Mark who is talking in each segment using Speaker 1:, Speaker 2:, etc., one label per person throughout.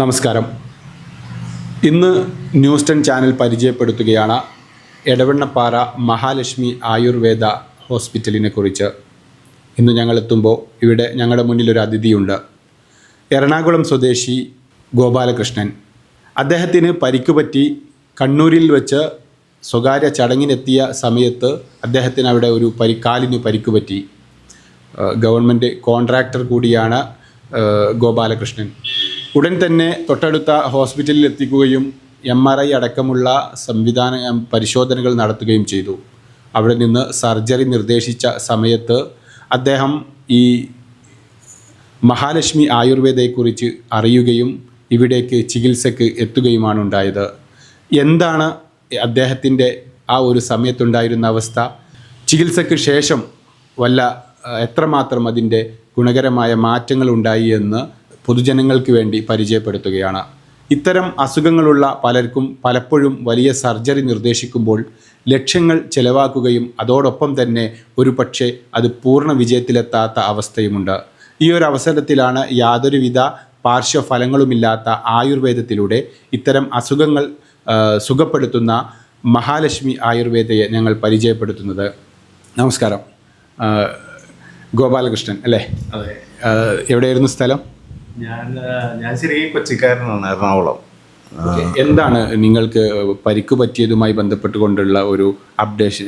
Speaker 1: നമസ്കാരം. ഇന്ന് news ten channel പരിചയപ്പെടുത്തുകയാണ് എടവണ്ണപ്പാറ മഹാലക്ഷ്മി ആയുർവേദ ഹോസ്പിറ്റലിനെ കുറിച്ച്. ഇന്ന് ഞങ്ങൾ എത്തുമ്പോൾ ഇവിടെ ഞങ്ങളുടെ മുന്നിൽ ഒരു അതിഥിയുണ്ട്. എറണാകുളം സ്വദേശി ഗോപാലകൃഷ്ണൻ. അദ്ദേഹത്തിന് പരിക്കുപറ്റി കണ്ണൂരിൽ വെച്ച് സ്വകാര്യ ചടങ്ങിനെത്തിയ സമയത്ത് അദ്ദേഹത്തിന് അവിടെ ഒരു പരി കാലിന് പരിക്കുപറ്റി. ഗവൺമെന്റ് കോൺട്രാക്ടർ കൂടിയാണ് ഗോപാലകൃഷ്ണൻ. ഉടൻ തന്നെ തൊട്ടടുത്ത ഹോസ്പിറ്റലിൽ എത്തിക്കുകയും എം ആർ ഐ അടക്കമുള്ള സംവിധാന പരിശോധനകൾ നടത്തുകയും ചെയ്തു. അവിടെ നിന്ന് സർജറി നിർദ്ദേശിച്ച സമയത്ത് അദ്ദേഹം ഈ മഹാലക്ഷ്മി ആയുർവേദയെക്കുറിച്ച് അറിയുകയും ഇവിടേക്ക് ചികിത്സയ്ക്ക് എത്തുകയുമാണ് ഉണ്ടായത്. എന്താണ് അദ്ദേഹത്തിന്റെ ആ ഒരു സമയത്തുണ്ടായിരുന്ന അവസ്ഥ? ചികിത്സയ്ക്ക് ശേഷം വല്ല എത്രമാത്രം അതിന്റെ ഗുണകരമായ മാറ്റങ്ങൾ ഉണ്ടായി എന്ന് പൊതുജനങ്ങൾക്ക് വേണ്ടി പരിചയപ്പെടുത്തുകയാണ്. ഇത്തരം അസുഖങ്ങളുള്ള പലർക്കും പലപ്പോഴും വലിയ സർജറി നിർദ്ദേശിക്കുമ്പോൾ ലക്ഷ്യങ്ങൾ ചെലവാക്കുകയും അതോടൊപ്പം തന്നെ ഒരു പക്ഷേ അത് പൂർണ വിജയത്തിലെത്താത്ത അവസ്ഥയുമുണ്ട്. ഈ ഒരു അവസരത്തിലാണ് യാതൊരുവിധ പാർശ്വഫലങ്ങളുമില്ലാത്ത ആയുർവേദത്തിലൂടെ ഇത്തരം അസുഖങ്ങൾ സുഖപ്പെടുത്തുന്ന മഹാലക്ഷ്മി ആയുർവേദയെ ഞങ്ങൾ പരിചയപ്പെടുത്തുന്നത്. നമസ്കാരം. ഗോപാലകൃഷ്ണൻ അല്ലേ?
Speaker 2: അതെ.
Speaker 1: എവിടെയായിരുന്നു സ്ഥലം?
Speaker 2: ഞാൻ ഞാൻ ശരിക്കും കൊച്ചിക്കാരനാണ് എറണാകുളം.
Speaker 1: എന്താണ് നിങ്ങൾക്ക് പരിക്ക് പറ്റിയതുമായി ബന്ധപ്പെട്ടുകൊണ്ടുള്ള ഒരു അപ്ഡേഷൻ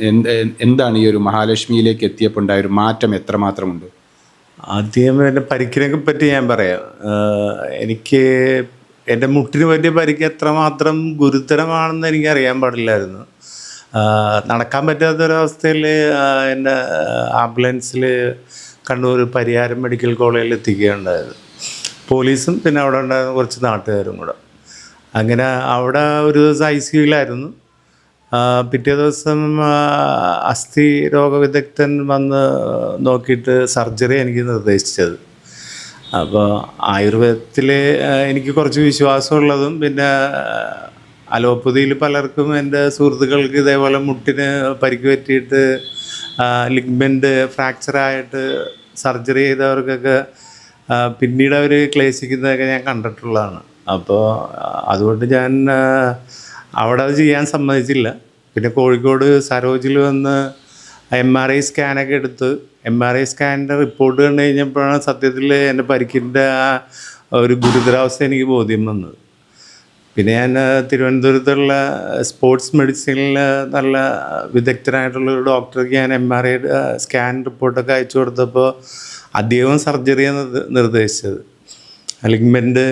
Speaker 1: എന്താണ് ഈ ഒരു മഹാലക്ഷ്മിയിലേക്ക് എത്തിയപ്പോൾ ഉണ്ടായ ഒരു മാറ്റം എത്രമാത്രമുണ്ട്?
Speaker 2: ആദ്യം എന്റെ പരിക്കിനെ പറ്റി ഞാൻ പറയാം. എനിക്ക് എന്റെ മുട്ടിന് പറ്റിയ പരിക്ക് എത്രമാത്രം ഗുരുതരമാണെന്ന് എനിക്ക് അറിയാൻ പാടില്ലായിരുന്നു. നടക്കാൻ പറ്റാത്തൊരവസ്ഥയിൽ എന്റെ ആംബുലൻസിൽ കണ്ണൂർ പരിയാരം മെഡിക്കൽ കോളേജിൽ എത്തിക്കുകയുണ്ടായത് പോലീസും പിന്നെ അവിടെ ഉണ്ടായിരുന്ന കുറച്ച് നാട്ടുകാരും കൂടെ. അങ്ങനെ അവിടെ ഒരു ദിവസം ഐ സിയുലായിരുന്നു പിറ്റേ ദിവസം അസ്ഥി രോഗവിദഗ്ധൻ വന്ന് നോക്കിയിട്ട് സർജറി എനിക്ക് നിർദ്ദേശിച്ചത്. അപ്പോൾ ആയുർവേദത്തിൽ എനിക്ക് കുറച്ച് വിശ്വാസമുള്ളതും പിന്നെ അലോപ്പതിയിൽ പലർക്കും എന്റെ സുഹൃത്തുക്കൾക്ക് ഇതേപോലെ മുട്ടിന് പരിക്ക് പറ്റിയിട്ട് ലിഗ്മെന്റ് ഫ്രാക്ചറായിട്ട് സർജറി ചെയ്തവർക്കൊക്കെ പിന്നീട് അവർ ക്ലേശിക്കുന്നതൊക്കെ ഞാൻ കണ്ടിട്ടുള്ളതാണ്. അപ്പോൾ അതുകൊണ്ട് ഞാൻ അവിടെ അത് ചെയ്യാൻ സമ്മതിച്ചില്ല. പിന്നെ കോഴിക്കോട് സരോജിൽ വന്ന് എം ആർ ഐ സ്കാനൊക്കെ എടുത്ത് എം ആർ ഐ സ്കാനിന്റെ റിപ്പോർട്ട് കണ്ടു കഴിഞ്ഞപ്പോഴാണ് സത്യത്തിൽ എന്റെ പരിക്കിന്റെ ആ ഒരു ഗുരുതരാവസ്ഥ എനിക്ക് ബോധ്യം വന്നത്. പിന്നെ ഞാൻ തിരുവനന്തപുരത്തുള്ള സ്പോർട്സ് മെഡിസിനിൽ നല്ല വിദഗ്ധനായിട്ടുള്ള ഒരു ഡോക്ടർക്ക് ഞാൻ എം ആർ ഐ സ്കാൻ റിപ്പോർട്ടൊക്കെ അയച്ചു കൊടുത്തപ്പോൾ അദ്ദേഹം സർജറിയാണ് നിർദ്ദേശിച്ചത്. ലിഗ്മെന്റ്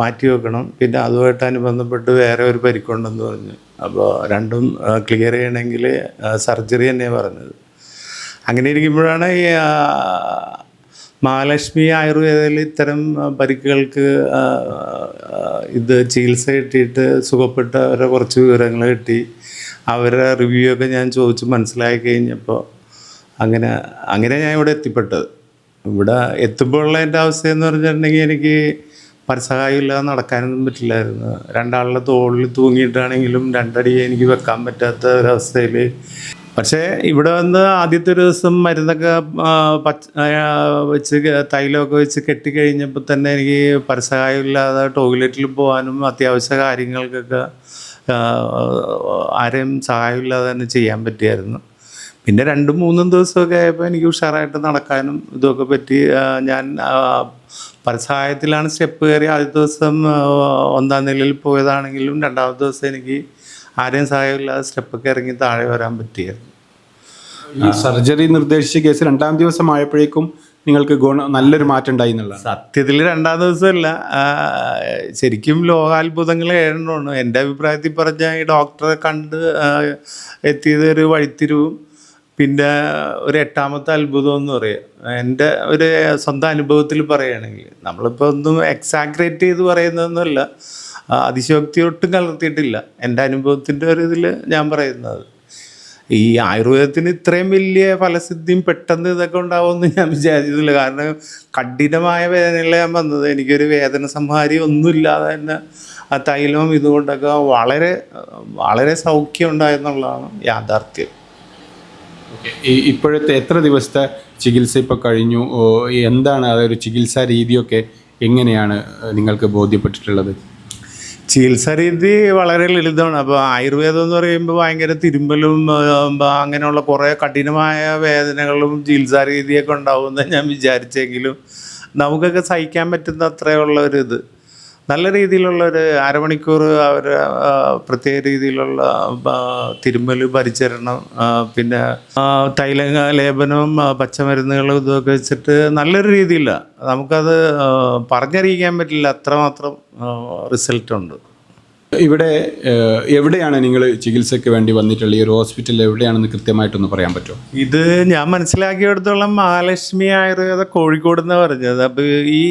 Speaker 2: മാറ്റി വെക്കണം. പിന്നെ അതുമായിട്ട് അനുബന്ധപ്പെട്ട് വേറെ ഒരു പരിക്കുണ്ടെന്ന് പറഞ്ഞു. അപ്പോൾ രണ്ടും ക്ലിയർ ചെയ്യണമെങ്കിൽ സർജറി തന്നെയാണ് പറഞ്ഞത്. അങ്ങനെ ഇരിക്കുമ്പോഴാണ് ഈ മഹാലക്ഷ്മി ആയുർവേദയിൽ ഇത്തരം പരിക്കുകൾക്ക് ഇത് ചികിത്സ കിട്ടിയിട്ട് സുഖപ്പെട്ടവരെ കുറച്ച് വിവരങ്ങൾ കിട്ടി. അവരുടെ റിവ്യൂ ഒക്കെ ഞാൻ ചോദിച്ച് മനസ്സിലാക്കി കഴിഞ്ഞപ്പോൾ അങ്ങനെ അങ്ങനെ ഞാൻ ഇവിടെ എത്തിപ്പെട്ടത്. ഇവിടെ എത്തുമ്പോഴുള്ള എന്റെ അവസ്ഥ എന്ന് പറഞ്ഞിട്ടുണ്ടെങ്കിൽ എനിക്ക് പരസഹായമില്ലാതെ നടക്കാനൊന്നും പറ്റില്ലായിരുന്നു. രണ്ടാളുടെ തോളിൽ തൂങ്ങിയിട്ടാണെങ്കിലും രണ്ടടി എനിക്ക് വെക്കാൻ പറ്റാത്ത ഒരവസ്ഥയിൽ പക്ഷേ ഇവിടെ വന്ന് ആദ്യത്തെ ഒരു ദിവസം മരുന്നൊക്കെ പച്ച വെച്ച് തൈലമൊക്കെ വെച്ച് കെട്ടിക്കഴിഞ്ഞപ്പോൾ തന്നെ എനിക്ക് പരസഹായമില്ലാതെ ടോയ്ലറ്റിൽ പോകാനും അത്യാവശ്യ കാര്യങ്ങൾക്കൊക്കെ ആരെയും സഹായമില്ലാതെ തന്നെ ചെയ്യാൻ പറ്റിയായിരുന്നു. പിന്നെ രണ്ടും മൂന്നും ദിവസമൊക്കെ ആയപ്പോൾ എനിക്ക് ഉഷാറായിട്ട് നടക്കാനും ഇതൊക്കെ പറ്റി. ഞാൻ പരസഹായത്തിലാണ് സ്റ്റെപ്പ് കയറി ആദ്യ ദിവസം ഒന്നാം നിലയിൽ പോയതാണെങ്കിലും രണ്ടാമത്തെ ദിവസം എനിക്ക് ആരെയും സഹായമില്ലാതെ സ്റ്റെപ്പൊക്കെ ഇറങ്ങി താഴെ വരാൻ പറ്റിയായിരുന്നു.
Speaker 1: ഈ സർജറി നിർദ്ദേശിച്ച കേസ് രണ്ടാം ദിവസം ആയപ്പോഴേക്കും നിങ്ങൾക്ക് ഗുണ നല്ലൊരു മാറ്റം ഉണ്ടായി എന്നുള്ളത്
Speaker 2: സത്യത്തിൽ രണ്ടാം ദിവസമല്ല. ശരിക്കും ലോകാത്ഭുതങ്ങൾ ഏഴെണ്ണമാണ് എന്റെ അഭിപ്രായത്തിൽ പറഞ്ഞാൽ ഈ ഡോക്ടറെ കണ്ട് എത്തിയത് ഒരു വഴിത്തിരിവും പിന്നെ ഒരു എട്ടാമത്തെ അത്ഭുതം എന്ന് പറയുക എന്റെ ഒരു സ്വന്തം അനുഭവത്തിൽ പറയുകയാണെങ്കിൽ നമ്മളിപ്പോൾ ഒന്നും എക്സാഗ്രേറ്റ് ചെയ്ത് പറയുന്നതൊന്നുമല്ല. അതിശോക്തി ഒട്ടും കലർത്തിയിട്ടില്ല. എന്റെ അനുഭവത്തിന്റെ ഒരു ഇതിൽ ഞാൻ പറയുന്നത്. ഈ ആയുർവേദത്തിന് ഇത്രയും വലിയ ഫലസിദ്ധിയും പെട്ടെന്ന് ഇതൊക്കെ ഉണ്ടാവുമെന്ന് ഞാൻ വിചാരിച്ചിട്ടില്ല. കാരണം കഠിനമായ വേദനയിലാണ് ഞാൻ വന്നത് എനിക്കൊരു വേദന സംഹാരി ഒന്നുമില്ലാതെ തന്നെ ആ തൈലവും ഇതുകൊണ്ടൊക്കെ വളരെ വളരെ സൗഖ്യം ഉണ്ടായെന്നുള്ളതാണ് യാഥാർത്ഥ്യം.
Speaker 1: ഇപ്പോഴത്തെ എത്ര ദിവസത്തെ ചികിത്സ ഇപ്പോൾ കഴിഞ്ഞു? എന്താണ് അതൊരു ചികിത്സാ രീതിയൊക്കെ എങ്ങനെയാണ് നിങ്ങൾക്ക് ബോധ്യപ്പെട്ടിട്ടുള്ളത്?
Speaker 2: ചികിത്സാ രീതി വളരെ ലളിതമാണ്. അപ്പോൾ ആയുർവേദം എന്ന് പറയുമ്പോൾ ഭയങ്കര തിരുമ്പലും അങ്ങനെയുള്ള കുറേ കഠിനമായ വേദനകളും ചികിത്സാ രീതിയൊക്കെ ഉണ്ടാവുമെന്ന് ഞാൻ വിചാരിച്ചെങ്കിലും നമുക്കൊക്കെ സഹിക്കാൻ പറ്റുന്ന അത്രയുള്ള ഒരു ഇത്. നല്ല രീതിയിലുള്ള ഒരു അരമണിക്കൂർ അവർ പ്രത്യേക രീതിയിലുള്ള തിരുമ്മൽ പരിചരണം പിന്നെ തൈല ലേപനവും പച്ചമരുന്നുകളും ഇതൊക്കെ വെച്ചിട്ട് നല്ലൊരു രീതിയിലാണ് നമുക്കത് പറഞ്ഞറിയിക്കാൻ പറ്റില്ല. അത്രമാത്രം റിസൾട്ട് ഉണ്ട്
Speaker 1: ഇവിടെ എവിടെയാണ് നിങ്ങൾ ചികിത്സയ്ക്ക് വേണ്ടി വന്നിട്ടുള്ളത് ഈ ഒരു ഹോസ്പിറ്റൽ എവിടെയാണെന്ന് കൃത്യമായിട്ടൊന്ന് പറയാൻ പറ്റുമോ?
Speaker 2: ഇത് ഞാൻ മനസ്സിലാക്കിയെടുത്തോളം മഹാലക്ഷ്മി ആയുർവേദ കോഴിക്കോട് എന്ന് പറഞ്ഞത്. അപ്പോൾ ഈ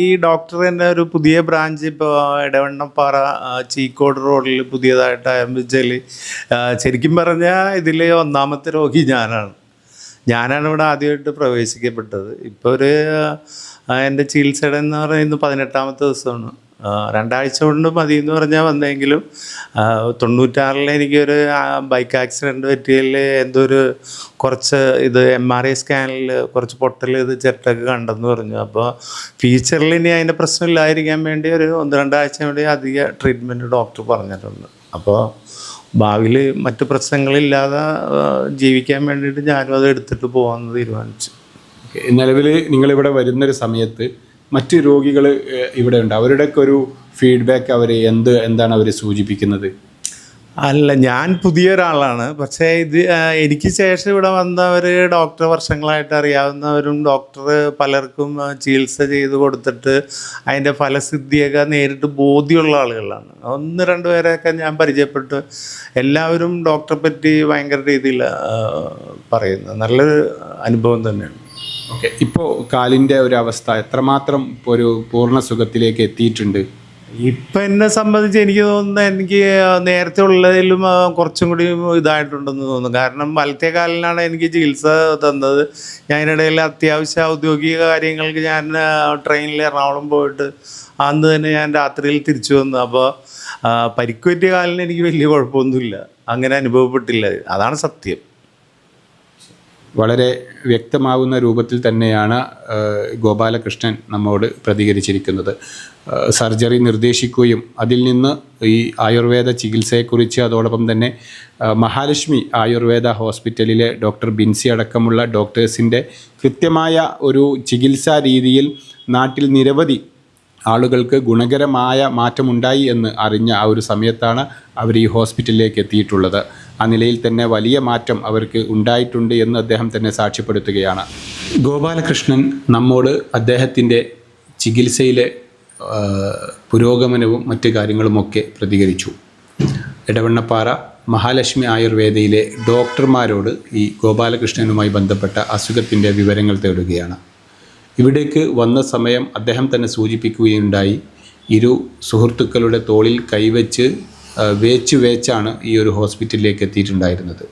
Speaker 2: തന്നെ ഒരു പുതിയ ബ്രാഞ്ച് ഇപ്പോൾ ഇടവണ്ണപ്പാറ ചീക്കോട് റോഡിൽ പുതിയതായിട്ട് ആരംഭിച്ചാൽ ശരിക്കും പറഞ്ഞാൽ ഇതിൽ ഒന്നാമത്തെ രോഗി ഞാനാണ്. ഞാനാണ് ഇവിടെ ആദ്യമായിട്ട് പ്രവേശിക്കപ്പെട്ടത്. ഇപ്പോൾ ഒരു എന്റെ ചികിത്സയുടെ എന്ന് പറയുന്നത് പതിനെട്ടാമത്തെ ദിവസമാണ്. രണ്ടാഴ്ച കൊണ്ട് മതി എന്ന് പറഞ്ഞാൽ വന്നെങ്കിലും തൊണ്ണൂറ്റാറിൽ എനിക്കൊരു ബൈക്ക് ആക്സിഡന്റ് പറ്റിയതിൽ എന്തോ ഒരു കുറച്ച് ഇത് എം ആർ ഐ സ്കാനിൽ കുറച്ച് പൊട്ടൽ ഇത് ചിരട്ടൊക്കെ കണ്ടെന്ന് പറഞ്ഞു അപ്പോൾ ഫ്യൂച്ചറിൽ ഇനി അതിന്റെ പ്രശ്നമില്ലായിരിക്കാൻ വേണ്ടി ഒരു ഒന്ന് രണ്ടാഴ്ച വേണ്ടി അധിക ട്രീറ്റ്മെന്റ് ഡോക്ടർ പറഞ്ഞിട്ടുണ്ട് അപ്പോൾ ഭാവിയിൽ മറ്റു പ്രശ്നങ്ങളില്ലാതെ ജീവിക്കാൻ വേണ്ടിയിട്ട് ഞാനും അത് എടുത്തിട്ട് പോകാമെന്ന് തീരുമാനിച്ചു.
Speaker 1: നിലവിൽ നിങ്ങളിവിടെ വരുന്നൊരു സമയത്ത് മറ്റ് രോഗികൾ ഇവിടെ ഉണ്ട്. അവരുടെയൊക്കെ ഒരു ഫീഡ്ബാക്ക് അവർ എന്ത് എന്താണ് അവർ സൂചിപ്പിക്കുന്നത്?
Speaker 2: അല്ല ഞാൻ പുതിയ ഒരാളാണ്. പക്ഷേ ഇത് എനിക്ക് ശേഷം ഇവിടെ വന്നവർ ഡോക്ടർ വർഷങ്ങളായിട്ട് അറിയാവുന്നവരും ഡോക്ടർ പലർക്കും ചികിത്സ ചെയ്ത് കൊടുത്തിട്ട് അതിന്റെ ഫലസിദ്ധിയൊക്കെ നേരിട്ട് ബോധ്യമുള്ള ആളുകളാണ്. ഒന്ന് രണ്ട് പേരെയൊക്കെ ഞാൻ പരിചയപ്പെട്ട് എല്ലാവരും ഡോക്ടറെ പറ്റി ഭയങ്കര രീതിയിൽ പറയുന്നത് പറയുന്നു. നല്ലൊരു അനുഭവം തന്നെയാണ്.
Speaker 1: ഓക്കെ. ഇപ്പോൾ കാലിന്റെ ഒരു അവസ്ഥ എത്രമാത്രം ഇപ്പോൾ ഒരു പൂർണ സുഖത്തിലേക്ക് എത്തിയിട്ടുണ്ട്?
Speaker 2: ഇപ്പം എന്നെ സംബന്ധിച്ച് എനിക്ക് തോന്നുന്നത് എനിക്ക് നേരത്തെ ഉള്ളതിലും കുറച്ചും കൂടി ഇതായിട്ടുണ്ടെന്ന് തോന്നുന്നു. കാരണം വലത്തെ കാലിനാണ് എനിക്ക് ചികിത്സ തന്നത്. ഞാനിടയിൽ അത്യാവശ്യ ഔദ്യോഗിക കാര്യങ്ങൾക്ക് ഞാൻ ട്രെയിനിൽ എറണാകുളം പോയിട്ട് അന്ന് തന്നെ ഞാൻ രാത്രിയിൽ തിരിച്ചു വന്നു. അപ്പോൾ പരിക്കുപറ്റിയ കാലിന് എനിക്ക് വലിയ കുഴപ്പമൊന്നുമില്ല. അങ്ങനെ അനുഭവപ്പെട്ടില്ല. അതാണ് സത്യം.
Speaker 1: വളരെ വ്യക്തമാവുന്ന രൂപത്തിൽ തന്നെയാണ് ഗോപാലകൃഷ്ണൻ നമ്മോട് പ്രതികരിച്ചിരിക്കുന്നത്. സർജറി നിർദ്ദേശിക്കുകയും അതിൽ നിന്ന് ഈ ആയുർവേദ ചികിത്സയെക്കുറിച്ച് അതോടൊപ്പം തന്നെ മഹാലക്ഷ്മി ആയുർവേദ ഹോസ്പിറ്റലിലെ ഡോക്ടർ ബിൻസി അടക്കമുള്ള ഡോക്ടേഴ്സിന്റെ കൃത്യമായ ഒരു ചികിത്സാ രീതിയിൽ നാട്ടിൽ നിരവധി ആളുകൾക്ക് ഗുണകരമായ മാറ്റമുണ്ടായി എന്ന് അറിഞ്ഞ ആ ഒരു സമയത്താണ് അവർ ഈ ഹോസ്പിറ്റലിലേക്ക് എത്തിയിട്ടുള്ളത്. ആ നിലയിൽ തന്നെ വലിയ മാറ്റം അവർക്ക് ഉണ്ടായിട്ടുണ്ട് എന്ന് അദ്ദേഹം തന്നെ സാക്ഷ്യപ്പെടുത്തുകയാണ്. ഗോപാലകൃഷ്ണൻ നമ്മോട് അദ്ദേഹത്തിന്റെ ചികിത്സയിലെ പുരോഗമനവും മറ്റു കാര്യങ്ങളുമൊക്കെ പ്രതികരിച്ചു. ഇടവണ്ണപ്പാറ മഹാലക്ഷ്മി ആയുർവേദയിലെ ഡോക്ടർമാരോട് ഈ ഗോപാലകൃഷ്ണനുമായി ബന്ധപ്പെട്ട അസുഖത്തിന്റെ വിവരങ്ങൾ തേടുകയാണ്. ഇവിടേക്ക് വന്ന സമയം അദ്ദേഹം തന്നെ സൂചിപ്പിക്കുകയുണ്ടായി ഇരു സുഹൃത്തുക്കളുടെ തോളിൽ കൈവച്ച് വേച്ച് വേച്ചാണ് ഈ ഒരു ഹോസ്പിറ്റലിലേക്ക് എത്തിയിട്ടുണ്ടായിരുന്നത്.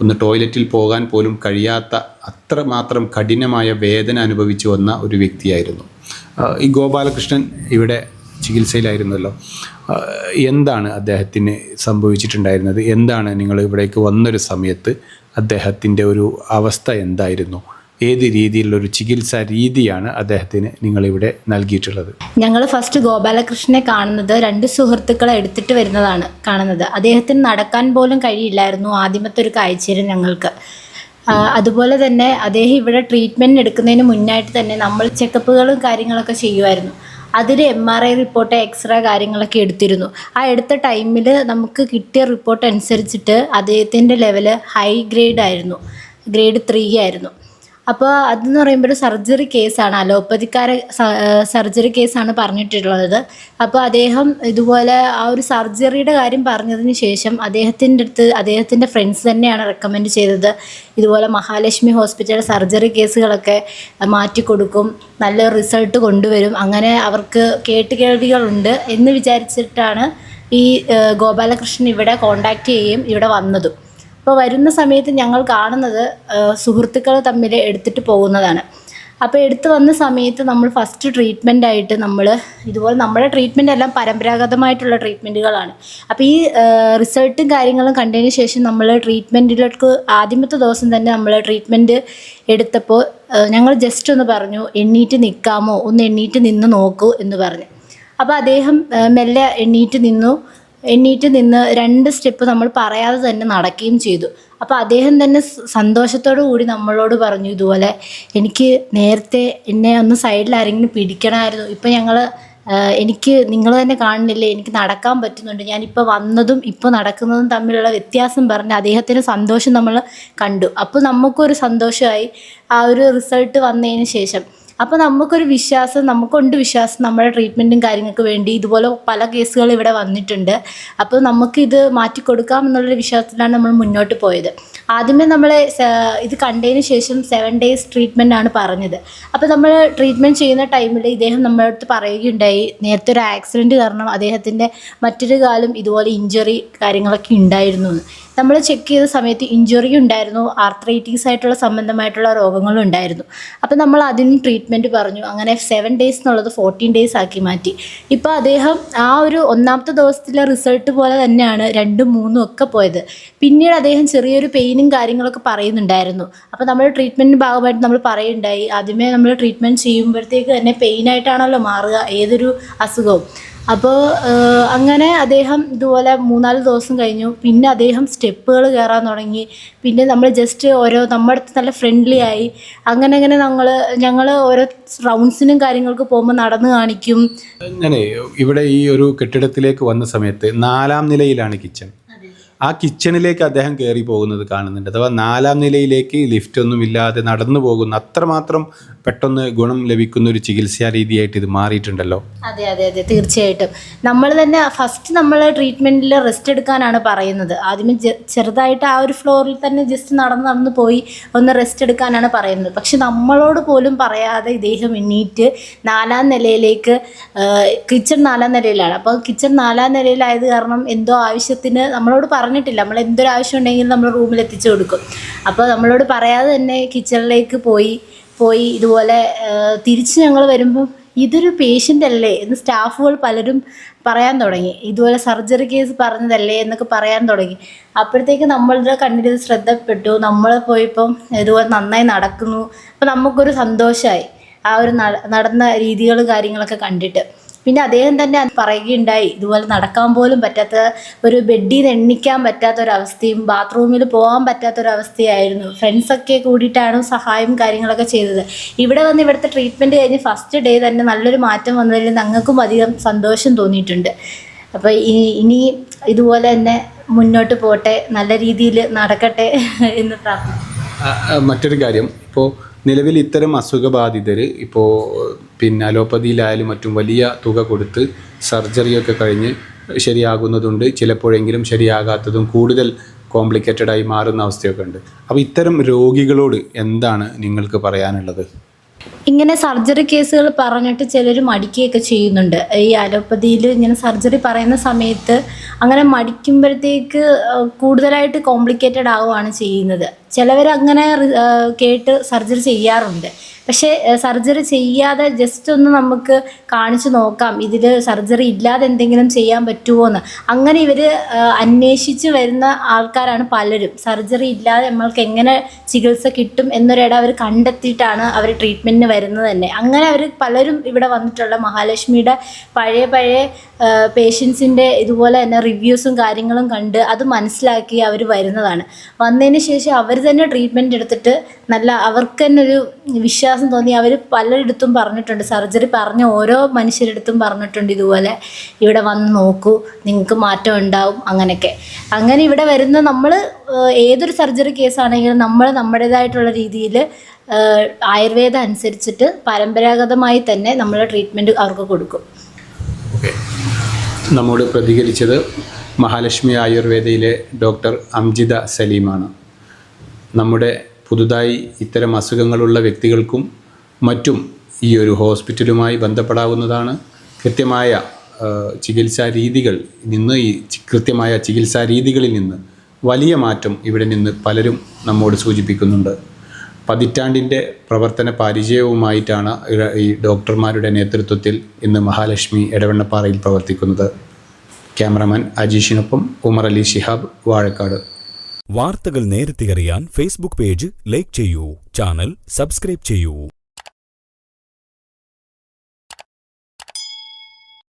Speaker 1: ഒന്ന് ടോയ്ലറ്റിൽ പോകാൻ പോലും കഴിയാത്ത അത്രമാത്രം കഠിനമായ വേദന അനുഭവിച്ചു വന്ന ഒരു വ്യക്തിയായിരുന്നു. ഈ ഗോപാലകൃഷ്ണൻ ഇവിടെ ചികിത്സയിലായിരുന്നല്ലോ. എന്താണ് അദ്ദേഹത്തിന് സംഭവിച്ചിട്ടുണ്ടായിരുന്നത്? എന്താണ് നിങ്ങൾ ഇവിടേക്ക് വന്നൊരു സമയത്ത് അദ്ദേഹത്തിന്റെ ഒരു അവസ്ഥ എന്തായിരുന്നു? ഏത് രീതിയിലുള്ളൊരു ചികിത്സാ രീതിയാണ് അദ്ദേഹത്തിന് നിങ്ങളിവിടെ നൽകിയിട്ടുള്ളത്?
Speaker 3: ഞങ്ങൾ ഫസ്റ്റ് ഗോപാലകൃഷ്ണനെ കാണുന്നത് രണ്ട് സുഹൃത്തുക്കളെ എടുത്തിട്ട് വരുന്നതാണ് കാണുന്നത്. അദ്ദേഹത്തിന് നടക്കാൻ പോലും കഴിയില്ലായിരുന്നു ആദ്യമത്തെ ഒരു കാഴ്ചയിൽ ഞങ്ങൾക്ക് അതുപോലെ തന്നെ അദ്ദേഹം ഇവിടെ ട്രീറ്റ്മെന്റ് എടുക്കുന്നതിന് മുന്നായിട്ട് തന്നെ നമ്മൾ ചെക്കപ്പുകളും കാര്യങ്ങളൊക്കെ ചെയ്യുമായിരുന്നു. അതിൽ M R I report x-ray കാര്യങ്ങളൊക്കെ എടുത്തിരുന്നു. ആ എടുത്ത ടൈമിൽ നമുക്ക് കിട്ടിയ റിപ്പോർട്ട് അനുസരിച്ചിട്ട് അദ്ദേഹത്തിന്റെ ലെവൽ ഹൈ ഗ്രേഡ് ആയിരുന്നു. ഗ്രേഡ് ത്രീ ആയിരുന്നു. അപ്പോൾ അതെന്ന് പറയുമ്പോൾ ഒരു സർജറി കേസാണ് അലോപ്പതിക്കാരെ സർജറി കേസാണ് പറഞ്ഞിട്ടുള്ളത്. അപ്പോൾ അദ്ദേഹം ഇതുപോലെ ആ ഒരു സർജറിയുടെ കാര്യം പറഞ്ഞതിന് ശേഷം അദ്ദേഹത്തിന്റെ അടുത്ത് അദ്ദേഹത്തിന്റെ ഫ്രണ്ട്സ് തന്നെയാണ് റെക്കമെൻഡ് ചെയ്തത്. ഇതുപോലെ മഹാലക്ഷ്മി ഹോസ്പിറ്റൽ സർജറി കേസുകളൊക്കെ മാറ്റി കൊടുക്കും നല്ല റിസൾട്ട് കൊണ്ടുവരും അങ്ങനെ അവർക്ക് കേട്ട് കേട്ടുകേൾവികളുണ്ട് എന്ന് വിചാരിച്ചിട്ടാണ് ഈ ഗോപാലകൃഷ്ണൻ ഇവിടെ കോണ്ടാക്ട് ചെയ്യുകയും ഇവിടെ വന്നതും. അപ്പോൾ വരുന്ന സമയത്ത് ഞങ്ങൾ കാണുന്നത് സുഹൃത്തുക്കൾ തമ്മിൽ എടുത്തിട്ട് പോകുന്നതാണ്. അപ്പോൾ എടുത്തു വന്ന സമയത്ത് നമ്മൾ ഫസ്റ്റ് ട്രീറ്റ്മെന്റ് ആയിട്ട് നമ്മൾ ഇതുപോലെ നമ്മുടെ ട്രീറ്റ്മെന്റ് എല്ലാം പരമ്പരാഗതമായിട്ടുള്ള ട്രീറ്റ്മെന്റുകളാണ് അപ്പോൾ ഈ റിസൾട്ടും കാര്യങ്ങളും കണ്ടതിന് ശേഷം നമ്മൾ ട്രീറ്റ്മെന്റിലേക്ക് ആദ്യമത്തെ ദിവസം തന്നെ നമ്മൾ ട്രീറ്റ്മെന്റ് എടുത്തപ്പോൾ ഞങ്ങൾ ജസ്റ്റ് ഒന്ന് പറഞ്ഞു എണ്ണീറ്റ് നിൽക്കാമോ ഒന്ന് എണ്ണീറ്റ് നിന്ന് നോക്കൂ എന്ന് പറഞ്ഞു. അപ്പോൾ അദ്ദേഹം മെല്ലെ എണ്ണീറ്റ് നിന്നു. എണ്ണീറ്റ് നിന്ന് രണ്ട് സ്റ്റെപ്പ് നമ്മൾ പറയാതെ തന്നെ നടക്കുകയും ചെയ്തു. അപ്പോൾ അദ്ദേഹം തന്നെ സന്തോഷത്തോടു കൂടി നമ്മളോട് പറഞ്ഞു ഇതുപോലെ എനിക്ക് നേരത്തെ എന്നെ ഒന്ന് സൈഡിൽ ആരെങ്കിലും പിടിക്കണമായിരുന്നു. ഇപ്പം ഞങ്ങൾ എനിക്ക് നിങ്ങൾ തന്നെ കാണുന്നില്ലേ? എനിക്ക് നടക്കാൻ പറ്റുന്നുണ്ട്. ഞാനിപ്പോൾ വന്നതും ഇപ്പോൾ നടക്കുന്നതും തമ്മിലുള്ള വ്യത്യാസം പറഞ്ഞ് അദ്ദേഹത്തിന് സന്തോഷം നമ്മൾ കണ്ടു. അപ്പോൾ നമുക്കൊരു സന്തോഷമായി ആ ഒരു റിസൾട്ട് വന്നതിന് ശേഷം. അപ്പോൾ നമുക്കൊരു വിശ്വാസം നമുക്കുണ്ട് വിശ്വാസം നമ്മുടെ ട്രീറ്റ്മെന്റും കാര്യങ്ങൾക്ക് വേണ്ടി. ഇതുപോലെ പല കേസുകൾ ഇവിടെ വന്നിട്ടുണ്ട്. അപ്പോൾ നമുക്കിത് മാറ്റിക്കൊടുക്കാം എന്നുള്ളൊരു വിശ്വാസത്തിലാണ് നമ്മൾ മുന്നോട്ട് പോയത്. ആദ്യമേ നമ്മൾ ഇത് കണ്ടതിന് ശേഷം സെവൻ ഡേയ്സ് ട്രീറ്റ്മെന്റ് ആണ് പറഞ്ഞത്. അപ്പോൾ നമ്മൾ ട്രീറ്റ്മെന്റ് ചെയ്യുന്ന ടൈമിൽ ഇദ്ദേഹം നമ്മുടെ അടുത്ത് പറയുകയുണ്ടായി. നേരത്തെ ഒരു ആക്സിഡന്റ് കാരണം അദ്ദേഹത്തിന്റെ മറ്റൊരു കാലം ഇതുപോലെ ഇഞ്ചറി കാര്യങ്ങളൊക്കെ ഉണ്ടായിരുന്നു നമ്മൾ ചെക്ക് ചെയ്ത സമയത്ത് ഇഞ്ചുറി ഉണ്ടായിരുന്നു ആർത്രൈറ്റീസ് ആയിട്ടുള്ള സംബന്ധമായിട്ടുള്ള രോഗങ്ങളും ഉണ്ടായിരുന്നു. അപ്പോൾ നമ്മൾ അതിന് ട്രീറ്റ്മെന്റ് പറഞ്ഞു. അങ്ങനെ സെവൻ ഡേയ്സ് എന്നുള്ളത് ഫോർട്ടീൻ ഡേയ്സ് ആക്കി മാറ്റി. ഇപ്പോൾ അദ്ദേഹം ആ ഒരു ഒന്നാമത്തെ ദിവസത്തിലെ റിസൾട്ട് പോലെ തന്നെയാണ് രണ്ടും മൂന്നും ഒക്കെ പോയത്. പിന്നീട് അദ്ദേഹം ചെറിയൊരു പെയിനും കാര്യങ്ങളൊക്കെ പറയുന്നുണ്ടായിരുന്നു. അപ്പോൾ നമ്മൾ ട്രീറ്റ്മെന്റിന്റെ ഭാഗമായിട്ട് നമ്മൾ പറയുണ്ടായി. ആദ്യമേ നമ്മൾ ട്രീറ്റ്മെന്റ് ചെയ്യുമ്പോഴത്തേക്ക് തന്നെ പെയിനായിട്ടാണല്ലോ മാറുക. ഏതൊരു അസുഖവും. അപ്പോൾ അങ്ങനെ അദ്ദേഹം ഇതുപോലെ മൂന്നാൽ ദിവസം കഴിഞ്ഞു. പിന്നെ അദ്ദേഹം സ്റ്റെപ്പുകൾ കയറാൻ തുടങ്ങി. പിന്നെ നമ്മൾ ജസ്റ്റ് ഓരോ നമ്മുടെ അടുത്ത് നല്ല ഫ്രണ്ട്ലി ആയി. അങ്ങനെ അങ്ങനെ നമ്മൾ ഞങ്ങൾ ഓരോ റൗണ്ട്സിനും കാര്യങ്ങൾക്ക് പോകുമ്പോൾ നടന്ന് കാണിക്കും.
Speaker 1: അങ്ങനെ ഇവിടെ ഈ ഒരു കെട്ടിടത്തിലേക്ക് വന്ന സമയത്ത് നാലാം നിലയിലാണ് കിച്ചൺ ആ കിച്ചണിലേക്ക് അദ്ദേഹം കയറി പോകുന്നത് കാണുന്നുണ്ട്. അഥവാ നാലാം നിലയിലേക്ക് ലിഫ്റ്റ് ഒന്നും ഇല്ലാതെ നടന്നു പോകുന്ന അത്രമാത്രം പെട്ടെന്ന് ഗുണം ലഭിക്കുന്ന ഒരു ചികിത്സാ രീതിയായിട്ട് ഇത് മാറിയിട്ടുണ്ടല്ലോ?
Speaker 3: അതെ അതെ അതെ. തീർച്ചയായിട്ടും. നമ്മൾ തന്നെ ഫസ്റ്റ് നമ്മൾ ട്രീറ്റ്മെന്റിൽ റെസ്റ്റ് എടുക്കാനാണ് പറയുന്നത്. ആദ്യം ചെറുതായിട്ട് ആ ഒരു ഫ്ലോറിൽ തന്നെ ജസ്റ്റ് നടന്ന് നടന്ന് പോയി ഒന്ന് റെസ്റ്റ് എടുക്കാനാണ് പറയുന്നത്. പക്ഷെ നമ്മളോട് പോലും പറയാതെ ഇദ്ദേഹം എണ്ണീറ്റ് നാലാം നിലയിലേക്ക് കിച്ചൺ നാലാം നിലയിലാണ്. അപ്പോൾ കിച്ചൺ നാലാം നിലയിലായത് കാരണം എന്തോ ആവശ്യത്തിന് നമ്മളോട് പറഞ്ഞിട്ടില്ല. നമ്മൾ എന്തൊരു ആവശ്യം ഉണ്ടെങ്കിലും നമ്മൾ റൂമിൽ എത്തിച്ചു കൊടുക്കും. അപ്പോൾ നമ്മളോട് പറയാതെ തന്നെ കിച്ചണിലേക്ക് പോയി പോയി ഇതുപോലെ തിരിച്ച് ഞങ്ങൾ വരുമ്പം ഇതൊരു പേഷ്യന്റ് അല്ലേ എന്ന് സ്റ്റാഫുകൾ പലരും പറയാൻ തുടങ്ങി. ഇതുപോലെ സർജറി കേസ് പറഞ്ഞതല്ലേ എന്നൊക്കെ പറയാൻ തുടങ്ങി. അപ്പോഴത്തേക്ക് നമ്മളുടെ കണ്ണിൽ ശ്രദ്ധപ്പെട്ടു. നമ്മൾ പോയപ്പം ഇതുപോലെ നന്നായി നടക്കുന്നു. അപ്പം നമുക്കൊരു സന്തോഷമായി ആ ഒരു നട- നടന്ന രീതികൾ കാര്യങ്ങളൊക്കെ കണ്ടിട്ട്. പിന്നെ അദ്ദേഹം തന്നെ പറയുകയുണ്ടായി ഇതുപോലെ നടക്കാൻ പോലും പറ്റാത്ത ഒരു ബെഡിൽ നിന്ന് എണ്ണിക്കാൻ പറ്റാത്ത ഒരവസ്ഥയും ബാത്റൂമിൽ പോകാൻ പറ്റാത്ത ഒരവസ്ഥയായിരുന്നു ഫ്രണ്ട്സൊക്കെ കൂടിയിട്ടാണ് സഹായം കാര്യങ്ങളൊക്കെ ചെയ്തത്. ഇവിടെ വന്ന് ഇവിടുത്തെ ട്രീറ്റ്മെന്റ് കഴിഞ്ഞ് ഫസ്റ്റ് ഡേ തന്നെ നല്ലൊരു മാറ്റം വന്നതിൽ ഞങ്ങൾക്കും അധികം സന്തോഷം തോന്നിയിട്ടുണ്ട്. അപ്പോൾ ഇനി ഇതുപോലെ തന്നെ മുന്നോട്ട് പോട്ടെ നല്ല രീതിയിൽ നടക്കട്ടെ എന്ന്
Speaker 1: ആ, മറ്റൊരു കാര്യം. ഇപ്പോൾ നിലവിൽ ഇത്തരം അസുഖബാധിതർ ഇപ്പോൾ പിന്നെ അലോപ്പതിയിലായാലും മറ്റും വലിയ തുക കൊടുത്ത് സർജറിയൊക്കെ കഴിഞ്ഞ് ശരിയാകുന്നതുണ്ട്. ചിലപ്പോഴെങ്കിലും ശരിയാകാത്തതും കൂടുതൽ കോംപ്ലിക്കേറ്റഡ് ആയി മാറുന്ന അവസ്ഥയൊക്കെ ഉണ്ട്. അപ്പോൾ ഇത്തരം രോഗികളോട് എന്താണ് നിങ്ങൾക്ക് പറയാനുള്ളത്?
Speaker 3: ഇങ്ങനെ സർജറി കേസുകൾ പറഞ്ഞിട്ട് ചിലർ മടിക്കുകയൊക്കെ ചെയ്യുന്നുണ്ട്. ഈ അലോപ്പതിയിൽ ഇങ്ങനെ സർജറി പറയുന്ന സമയത്ത് അങ്ങനെ മടിക്കുമ്പോഴത്തേക്ക് കൂടുതലായിട്ട് കോംപ്ലിക്കേറ്റഡ് ആവുകയാണ് ചെയ്യുന്നത്. ചിലവർ അങ്ങനെ കേട്ട് സർജറി ചെയ്യാറുണ്ട്. പക്ഷേ സർജറി ചെയ്യാതെ ജസ്റ്റ് ഒന്ന് നമുക്ക് കാണിച്ചു നോക്കാം ഇതിൽ സർജറി ഇല്ലാതെ എന്തെങ്കിലും ചെയ്യാൻ പറ്റുമോ എന്ന്. അങ്ങനെ ഇവർ അന്വേഷിച്ച് വരുന്ന ആൾക്കാരാണ് പലരും. സർജറി ഇല്ലാതെ നമ്മൾക്ക് എങ്ങനെ ചികിത്സ കിട്ടും എന്നൊരിടം അവർ കണ്ടെത്തിയിട്ടാണ് അവർ ട്രീറ്റ്മെന്റിന് വരുന്നത് തന്നെ. അങ്ങനെ അവർ പലരും ഇവിടെ വന്നിട്ടുള്ള മഹാലക്ഷ്മിയുടെ പഴയ പഴയ പേഷ്യൻസിന്റെ ഇതുപോലെ തന്നെ റിവ്യൂസും കാര്യങ്ങളും കണ്ട് അത് മനസ്സിലാക്കി അവർ വരുന്നതാണ്. വന്നതിന് ശേഷം അവർ തന്നെ ട്രീറ്റ്മെന്റ് എടുത്തിട്ട് നല്ല അവർക്ക് തന്നെ ഒരു വിശ്വാസം തോന്നി. അവർ പലരിടത്തും പറഞ്ഞിട്ടുണ്ട്. സർജറി പറഞ്ഞ ഓരോ മനുഷ്യരടുത്തും പറഞ്ഞിട്ടുണ്ട് ഇതുപോലെ. ഇവിടെ വന്ന് നോക്കൂ നിങ്ങൾക്ക് മാറ്റം ഉണ്ടാവും അങ്ങനെയൊക്കെ. അങ്ങനെ ഇവിടെ വരുന്ന നമ്മൾ ഏതൊരു സർജറി കേസാണെങ്കിലും നമ്മൾ നമ്മുടേതായിട്ടുള്ള രീതിയിൽ ആയുർവേദം അനുസരിച്ചിട്ട് പരമ്പരാഗതമായി തന്നെ നമ്മൾ ട്രീറ്റ്മെന്റ് അവർക്ക് കൊടുക്കും.
Speaker 1: നമ്മോട് പ്രതികരിച്ചത് മഹാലക്ഷ്മി ആയുർവേദയിലെ ഡോക്ടർ അംജിത സലീമാണ്. നമ്മുടെ പുതുതായി ഇത്തരം അസുഖങ്ങളുള്ള വ്യക്തികൾക്കും മറ്റും ഈ ഒരു ഹോസ്പിറ്റലുമായി ബന്ധപ്പെടാവുന്നതാണ്. കൃത്യമായ ചികിത്സാ രീതികൾ നിന്ന് ഈ കൃത്യമായ ചികിത്സാ രീതികളിൽ നിന്ന് വലിയ മാറ്റം ഇവിടെ നിന്ന് പലരും നമ്മോട് സൂചിപ്പിക്കുന്നുണ്ട്. പതിറ്റാണ്ടിന്റെ പ്രവർത്തന പരിചയവുമായിട്ടാണ് ഈ ഡോക്ടർമാരുടെ നേതൃത്വത്തിൽ ഇന്ന് മഹാലക്ഷ്മി എടവണ്ണപ്പാറയിൽ പ്രവർത്തിക്കുന്നത്. ക്യാമറമാൻ അജീഷിനൊപ്പം ഉമർ അലി ശിഹാബ് വാഴക്കാട്.
Speaker 4: വാർത്തകൾ നേരത്തെ അറിയാൻ ഫേസ്ബുക്ക് പേജ് ലൈക്ക് ചെയ്യൂ ചാനൽ സബ്സ്ക്രൈബ് ചെയ്യൂ.